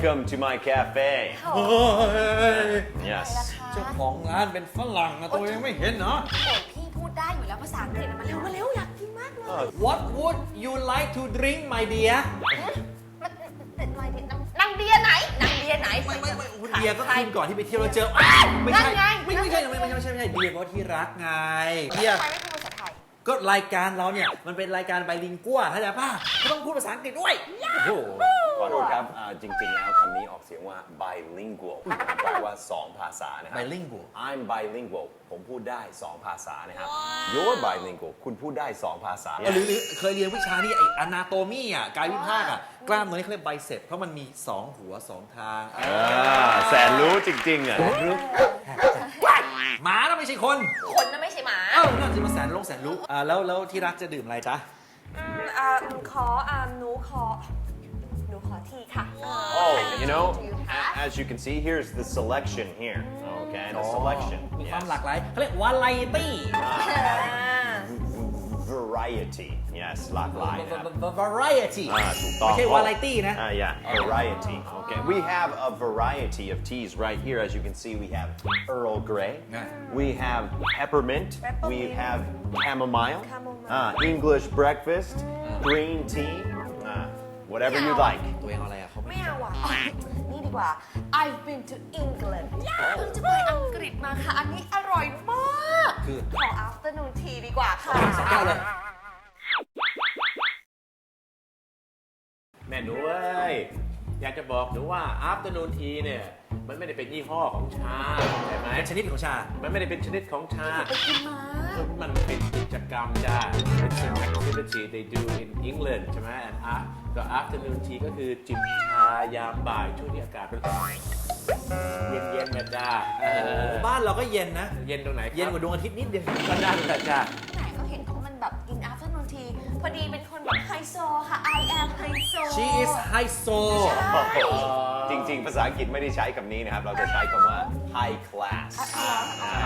Welcome to my cafe โอ้ yes เจ้าของร้านเป็นฝรั่งอะตัวเองไม่เห็นเนาะ โอ้ยพี่พูดได้อยู่แล้วภาษาอังกฤษอะมาเร็วมาเร็วอยากกินมากเลย What would you like to drink my dear มันเป็นอะไรดินางเดียไหนนางเดียไหนไม่ไม่ไม่โอ้ใครเดียก็ใครคืนก่อนที่ไปเที่ยวเราเจออ้าวไม่ใช่นั่นไงไม่ไม่ใช่ไม่ไม่ใช่ไม่ใช่ไม่ใช่เดียก็ที่รักไงเดียทำไมไม่พูดภาษาไทย ก็รายการเราเนี่ย มันเป็นรายการไบลิงกัวเข้าใจป่ะก็ต้องพูดภาษาอังกฤษด้วยโอ้โห ขอโทษครับอ่าจริงๆแล้วคำนี้ออกเสียงว่า bilingual แปลว่า2ภาษานะครั bilingual I'm bilingual ผมพูดได้2ภาษานะครับ You're bilingual คุณพูดได้2ภาษาเออหรือหรือเคยเรียนวิชานี่ไอ้อนาโตมีอะกายวิภาคอะกล้ามเนื้อนี่เขาเรียกไบเซ็ปเพราะมันมี 2 หัว 2 ทางอ่าแสนรู้จริงๆอะหมาน่ะไม่ใช่คนคนน่ะไม่ใช่หมาเอ้าน่าจะมาแสนลงแสนรู้อ่าแล้วแล้วที่รักจะดื่มอะไรจ๊ะอืมอ่าขออ่าหนูขอ หนูขอทีค่ะ Oh you know Do you have? as you can see here's the selection here okay the selection มีความ yes หลากหลายเขาเรียกวาไรตี้ variety yes หลากหลายนะครับ variety อ่าถูกต้อง ไม่ใช่วาไรตี้นะ อ่า yeah variety okay we have a variety of teas right here as you can see we have Earl Grey Yeah. we have peppermint we Peppermint. have chamomile Chamomile. uh, English breakfast green tea uh, whatever you Yeah. like ตัวเองเอาอะไรอะเขาไม่ไม่เอาอะนี่ดีกว่า I've been to England เพิ่งจะไปอังกฤษมาค่ะ อันนี้อร่อยมาก คือขอ afternoon tea ดีกว่าค่ะสองแก้วเลย แม่หนูเอ้ยอยากจะบอกหนูว่า afternoon tea เนี่ย มันไม่ได้เป็นยี่ห้อของชาใช่ไหมเป็นชนิดของชา มันไม่ได้เป็นชนิดของชาไปกินมามันเป็นกิจกรรมจ้า It's an activity they do in England ใช่ไหม and a- ก็ afternoon tea ก็คือจิบชายามบ่ายช่วงที่อากาศเป็นเย็นๆแบบจ้าเออบ้านเราก็เย็นนะ เย็นตรงไหนครับเย็นกว่าดวงอาทิตย์นิดเดียวก็นั่นแหละจ้าไหนก็เห็นเขามันแบบกิน afternoon tea พอดีเป็นคนแบบไฮโซค่ะ I am ไฮ โซ she is high so จริง ๆ ภาษาอังกฤษไม่ได้ใช้คำนี้นะครับ เราจะใช้คำว่า high class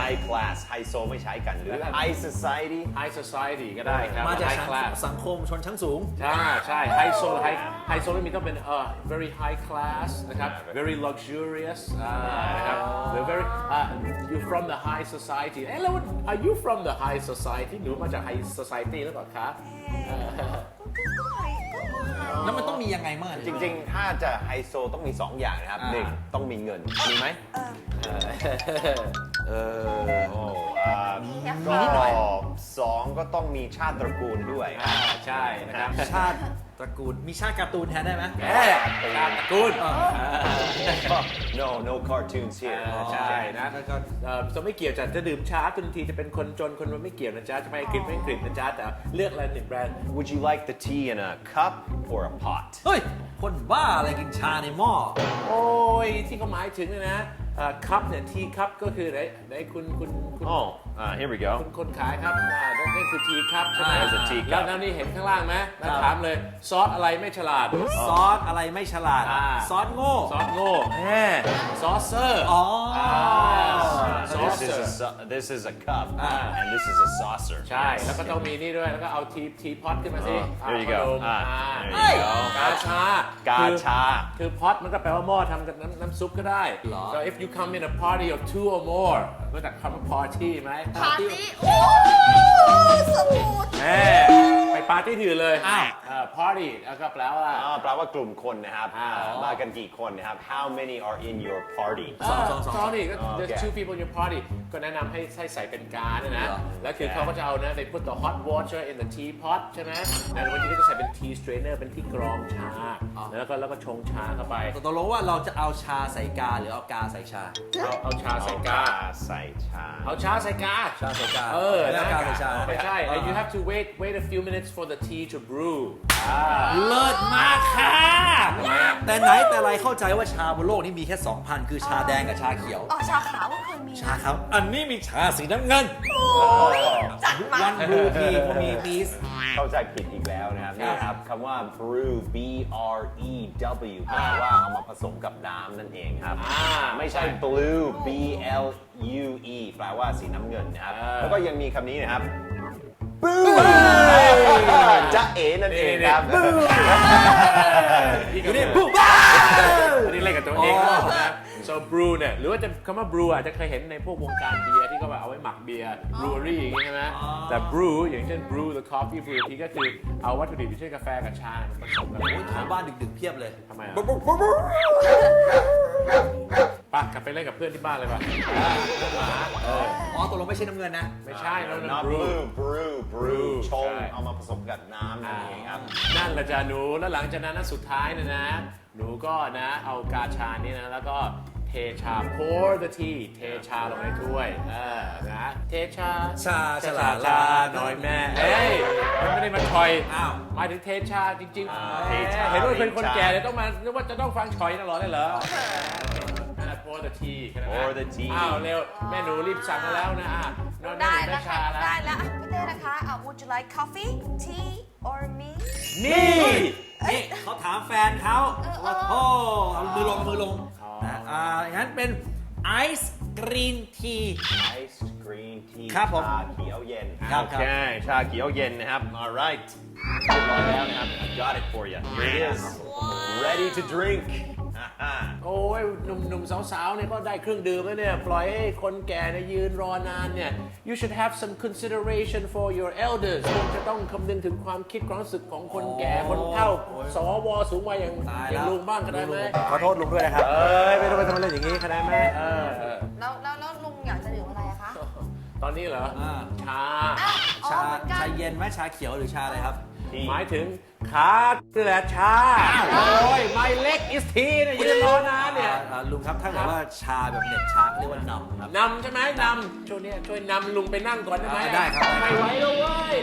high class ไฮโซไม่ใช้กันหรือ high society high society ก็ได้ครับ มาจาก high class สังคมชนชั้นสูง ใช่ใช่ไฮโซไฮไฮโซไม่มีต้องเป็นเอ่อ very high class นะครับ very luxurious อ่านะครับหรือ very อ่า you from the high society เอ๊ะแล้ว are you from the high society หนูมาจาก high society หรือเปล่าคะเอ่อ แล้วมันต้องมียังไงมั่งจริง ๆ ถ้าจะไฮโซต้องมี 2 อย่างนะครับอ่าหนึ่งต้องมีเงิน มีไหมเออโอ้อ่ามีก็นิดหน่อยสองก็ต้องมีชาติตระกูลด้วย อ่าใช่นะครับ ชาติ ตระกูลมีชาติการ์ตูนแทนได้ไหมเอ๊ะตามตระกูลเออ no no cartoons here อ่าใช่นะแล้วก็เอ่อจะไม่เกี่ยวจะจะดื่มช้าจนทีจะเป็นคนจนคนรวยไม่เกี่ยวนะจ๊ะจะไปอังกฤษไม่อังกฤษนะจ๊ะแต่เลือกอะไรหนึ่งแบรนด์ Would you like the tea in a cup or a pot เฮ้ย คนบ้าอะไรกินชาในหม้อ โอ้ย ที่เขาหมายถึงเนี่ยนะคัพเนี่ยทีคัพก็คือไหนไหนคุณคุณคุณ Oh uh, here we go คุณคนขายครับอ่านั่นนั่นคือทีครับใช่ไหมอ่า There's a tea cup แล้วแล้วนี่เห็นข้างล่างไหมแล้วครับถามเลยซอสอะไรไม่ฉลาด ซอสอะไรไม่ฉลาด อ่า ซอสโง่ ซอสโง่แน่ซอสเซอร์อ๋อ So this is a su- this is a cup Ah. and this is a saucer ใช่ แล้วก็ต้องมีนี่ด้วย แล้วก็เอาทีทีพอตขึ้นมาสิ Oh, there you go อ่า Ah, พัดลม there you อ่า go กาชากาคือชา คือพอตมันก็แปลว่าหม้อทำกับน้ำน้ำซุปก็ได้ เหรอ so if you come in a party of two or more มาจากคำว่า party ไหมปาร์ตี้ โอ้สมูทแม่ไปปาร์ตี้ที่อื่นเลย อ้าวเอ่อ party แล้วก็แปลว่า อ่าแปลว่ากลุ่มคนนะครับอ่าอ่ามากันกี่คนนะครับ How many are in your party สองสองสอง party ก็อ๋อ there's โอเค two people in your party ก็แนะนำให้ให้ใส่เป็นกาเนี่ยนะ เหรอ แล้วคือเขาก็จะเอานะ they put the hot water in the teapot ใช่ไหมแล้วบางทีก็จะใส่เป็น tea strainer เป็นที่กรองชา แล้วก็แล้วก็ชงชาเข้าไป ตกลงว่าเราจะเอาชาใส่กาหรือเอากาใส่ชา เอาเอาชาใส่กา ใส่ชา เอาชาใส่กาชาใส่กาเออแล้วกาใส่ชา ไม่ใช่อ่า and you have to wait wait a few minutes for the tea to brew อ่าเลิศมากค่ะทำไมอะแต่ไหนแต่ไรเข้าใจว่าชาบนโลกนี้มีแค่ 2,000 คือชาแดงกับชาเขียว อ๋อชาขาวก็เคยมีชาครับ อันนี้มีชาสีน้ำเงิน จัดมาวันบลูทีมีพีซเข้าใจผิดอีกแล้วนะครับนี่ครับคำว่า brew B R E W แปลว่าเอามาผสมกับน้ำนั่นเองครับ อ่าไม่ใช่ blue B L U E แปลว่าสีน้ำเงินนะครับอ่าแล้วก็ยังมีคำนี้นะครับบูจ๊ะเอ๋ นั่นเองครับอีกอยู่นี่นี่ปุ๊บบ้า brew เนี่ยหรือว่าจะคำว่า brew อาจจะเคยเห็นในพวกวงการเบียร์ที่เขาแบบเอาไว้หมักเบียร์ brewery อย่างงี้ใช่ไหมแต่ brew อย่างเช่น brew the coffee brew ทีก็คือเอาวัตถุดิบที่เช่นกาแฟกับชามาผสมกันโอ้ยแถวบ้านดึกๆเพียบเลยทำไมอะ ไปกลับไปเล่นกับเพื่อนที่บ้านเลยป่ะเอออ๋อตกลงไม่ใช่น้ำเงินนะ ไม่ใช่นั่น not นั่น brew blue brew brew ชงใช่ เอามาผสมกับน้ำนั่นเองครับ นั่นแหละจ้ะหนูแล้วหลังจากนั้นนะสุดท้ายเนะนะ หนูก็นะเอากาชานี่นะแล้วก็เทชา pour the tea เทชาลงในถ้วยเออนะเทชาชาฉลาชาลาหน่อยแม่เฮ้ยมันไม่ได้มาชอยอ้าวหมายถึงเทชาจริงอ่าๆเทชา เห็นว่าเป็นคนเทชาแก่เลยต้องมานึกว่าจะต้องฟังชอยตลอดเลยเหรอ นั่นแหละ pour the tea แค่นั้นนะ pour the tea อ้าวเร็วแม่หนูรีบสั่งมาแล้วนะอะนอนแม่ได้หนูแล้วได้ค่ะชาแล้วได้แล้วอะพี่เต้นะคะอะ would you like coffee tea or me นี่ นี่เขาถามแฟนเขาว่าโอ้เอามือลงเอามือลงนะอ่าอย่างนั้นเป็นไอซ์กรีนที Iced green tea ครับผมชาเขียวเย็นครับ โอเคชาเขียวเย็นนะครับ alright เรียบร้อยแล้วนะครับ I got it for you here it is ready to drink อ่าฮะโอ้ยหนุ่มๆสาวๆเนี่ยก็ได้เครื่องดื่มแล้วเนี่ย ปล่อยให้คนแก่เนี่ยยืนรอนานเนี่ย you should have some consideration for your elders คุณจะต้องคำนึงถึงความคิดความรู้สึกของคนแก่คนเฒ่า สวสูงวัยอย่างตายอย่าแล้วงลุงบ้างก็ได้ไหมขอโทษลุงด้วยนะครับ เอ้ยไม่ต้องไปทำอะไรอย่างนี้ก็ได้ไหมเออเออแล้วแล้วแล้วลุงอยากจะดื่มอะไรอะคะตอนนี้เหรออ่า ชาอะอ๋อชาเหมือนกันชาเย็นไหมชาเขียวหรือชาอะไรครับ หมายถึงขาคือแหละชาโอ้ยไม่เล็ก อิสทีเนี่ยยืนรอนานเนี่ย อ่าลุงครับถ้าเกิดว่าชาแบบเน็ตชาเรียกว่านำครับ นำใช่ไหมนำช่วยเนี่ยช่วยนำลุงไปนั่งก่อนได้ไหมอ่าได้ครับ ไม่ไหวแล้วเว้ย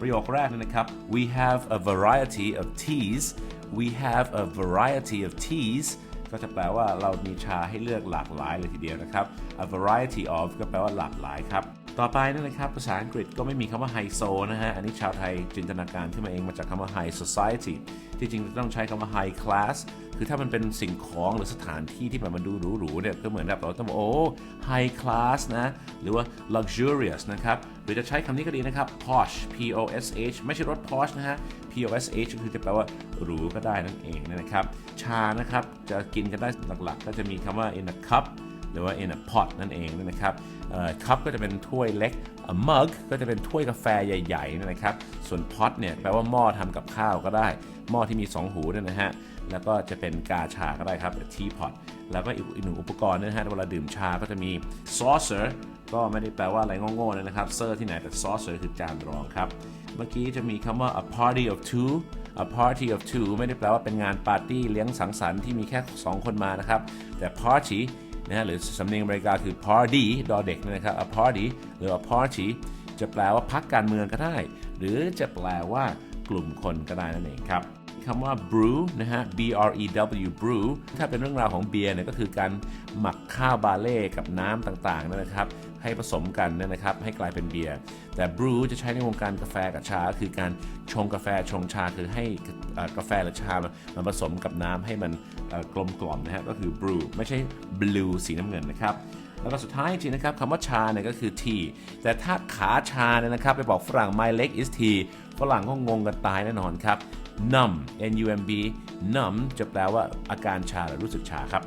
ประโยคแรกเลยนะครับ we have a variety of teas we have a variety of teas ก็จะแปลว่าเรามีชาให้เลือกหลากหลายเลยทีเดียวนะครับ a variety of ก็แปลว่าหลากหลายครับ ต่อไปนั่นนะครับ ภาษาอังกฤษก็ไม่มีคำว่าไฮโซนะฮะ อันนี้ชาวไทยจินตนาการขึ้นมาเองมาจากคำว่า high society ที่จริงต้องใช้คำว่า high class คือถ้ามันเป็นสิ่งของหรือสถานที่ที่แบบมันดูหรูๆเนี่ยก็เหมือนแบบเราต้องบอกโอ้ high class นะ หรือว่า luxurious นะครับ หรือจะใช้คำนี้ก็ดีนะครับ posh p o s h ไม่ใช่รถ posh นะฮะ p o s h ก็คือจะแปลว่าหรูก็ได้นั่นเองนะครับ ชานะครับจะกินกันได้หลักๆ ก็จะมีคำว่า in a cup หรือว่า in a pot นั่นเองนะครับเอ่อ cup ก็จะเป็นถ้วยเล็ก a mug ก็จะเป็นถ้วยกาแฟใหญ่ๆนะครับ ส่วน pot เนี่ยแปลว่าหม้อทำกับข้าวก็ได้ หม้อที่มี 2 หูเนี่ยนะฮะ แล้วก็จะเป็นกาชาก็ได้ครับ teapot แล้วก็อีกหนึ่งอุปกรณ์นะฮะเวลาดื่มชาก็จะมี saucer ก็ไม่ได้แปลว่าอะไรโง่ๆนะครับเซอร์ที่ไหนแต่ saucer คือจานรองครับ เมื่อกี้จะมีคำว่า a party of two a party of two ไม่ได้แปลว่าเป็นงานปาร์ตี้เลี้ยงสังสรรค์ที่มีแค่ 2 คนมานะครับ แต่ party นะฮะหรือสำเนียงอเมริกาคือ party ดอเด็กนะครับ a party หรือ a party จะแปลว่าพักการเมืองก็ได้ หรือจะแปลว่ากลุ่มคนก็ได้นั่นเองครับคำว่า brew นะฮะ b r e w brew ถ้าเป็นเรื่องราวของเบียร์เนี่ยก็คือการหมักข้าวบาเล่กับน้ำต่างๆนะครับ ให้ผสมกันเนยนะครับ ให้กลายเป็นเบียร์ แต่ brew จะใช้ในวงการกาแฟกับชา คือการชงกาแฟชงชาคือให้กาแฟหรือชามันผสมกับน้ำให้มัน กลมกล่อมนะฮะก็คือ brew ไม่ใช่ blue สีน้ำเงินนะครับแล้วก็สุดท้ายจริงๆนะครับคำว่าชาเนี่ยก็คือ tea แต่ถ้าขาชาเนี่ยนะครับไปบอกฝรั่ง my leg is tea ฝรั่งก็งงกันตายแน่นอนครับ numb n u m b numb จะแปลว่าอาการชาหรือรู้สึกชาครับ